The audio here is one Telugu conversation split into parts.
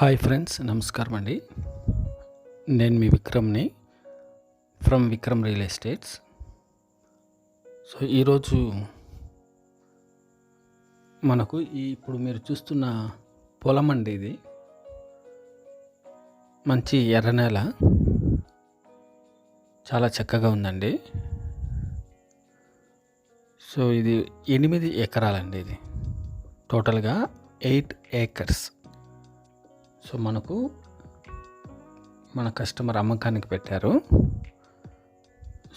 హాయ్ ఫ్రెండ్స్ నమస్కారం అండి. నేను మీ విక్రమ్ని from Vikram real estates. So ఈరోజు మనకు ఈ ఇప్పుడు మీరు చూస్తున్న పొలం అండి ఇది. మంచి ఎర్ర నేల. చాలా చక్కగా ఉందండి. సో ఇది ఎనిమిది ఎకరాలండి ఇది. టోటల్గా ఎయిట్ ఏకర్స్. సో మనకు మన కస్టమర్ అమ్మకానికి పెట్టారు.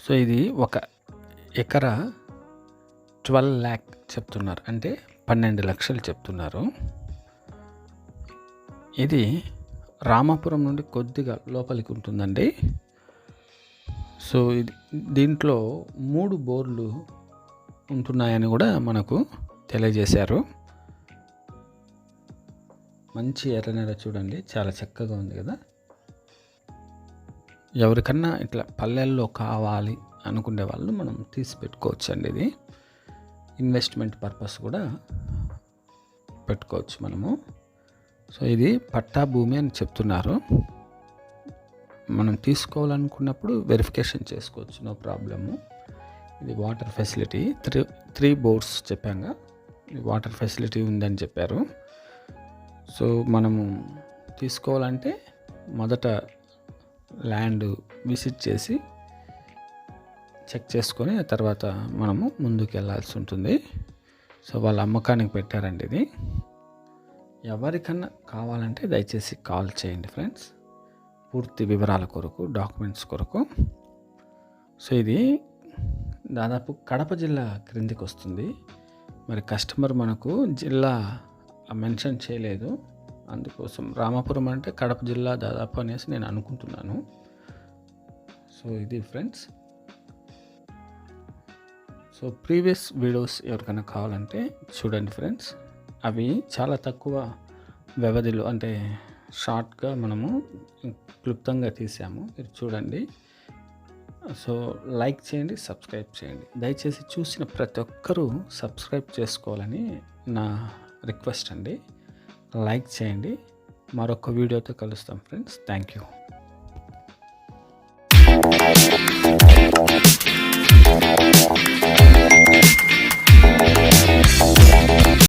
సో ఇది ఒక ఎకరా ట్వెల్వ్ ల్యాక్ చెప్తున్నారు. అంటే పన్నెండు లక్షలు చెప్తున్నారు. ఇది రామాపురం నుండి కొద్దిగా లోపలికి ఉంటుందండి. సో ఇది దీంట్లో మూడు బోర్లు ఉంటున్నాయని కూడా మనకు తెలియజేశారు. మంచి ఎర్ర నేల చూడండి. చాలా చక్కగా ఉంది కదా. ఎవరికన్నా ఇట్లా పల్లెల్లో కావాలి అనుకునే వాళ్ళు మనం తీసి పెట్టుకోవచ్చు అండి ఇది. ఇన్వెస్ట్మెంట్ పర్పస్ కూడా పెట్టుకోవచ్చు మనము. సో ఇది పట్టా భూమి అని చెప్తున్నారు. మనం తీసుకోవాలనుకున్నప్పుడు వెరిఫికేషన్ చేసుకోవచ్చు. No problem. ఇది water facility. Three three boards చెప్పాగా. వాటర్ ఫెసిలిటీ ఉందని చెప్పారు. సో మనము తీసుకోవాలంటే మొదట ల్యాండ్ విజిట్ చేసి చెక్ చేసుకొని ఆ తర్వాత మనము ముందుకు వెళ్ళాల్సి ఉంటుంది. సో వాళ్ళ అమ్మకానికి పెట్టారండి ఇది. ఎవరికన్నా కావాలంటే దయచేసి కాల్ చేయండి ఫ్రెండ్స్. పూర్తి వివరాల కొరకు డాక్యుమెంట్స్ కొరకు. సో ఇది దాదాపు కడప జిల్లా క్రిందికి వస్తుంది. మరి కస్టమర్ మనకు జిల్లా మెన్షన్ చేయలేదు. అందుకోసం రామాపురం అంటే కడప జిల్లా దాదాపు అనేసి నేను అనుకుంటున్నాను. సో ఇది ఫ్రెండ్స్. సో ప్రీవియస్ వీడియోస్ ఎవరికైనా కావాలంటే చూడండి ఫ్రెండ్స్. అవి చాలా తక్కువ వ్యవధిలో అంటే షార్ట్గా మనము క్లుప్తంగా తీసాము. మీరు చూడండి. సో లైక్ చేయండి సబ్స్క్రైబ్ చేయండి. దయచేసి చూసిన ప్రతి ఒక్కరూ సబ్స్క్రైబ్ చేసుకోవాలని నా రిక్వెస్ట్ అండి. లైక్ చేయండి. మరొక వీడియోతో కలుస్తాం ఫ్రెండ్స్. Thank you.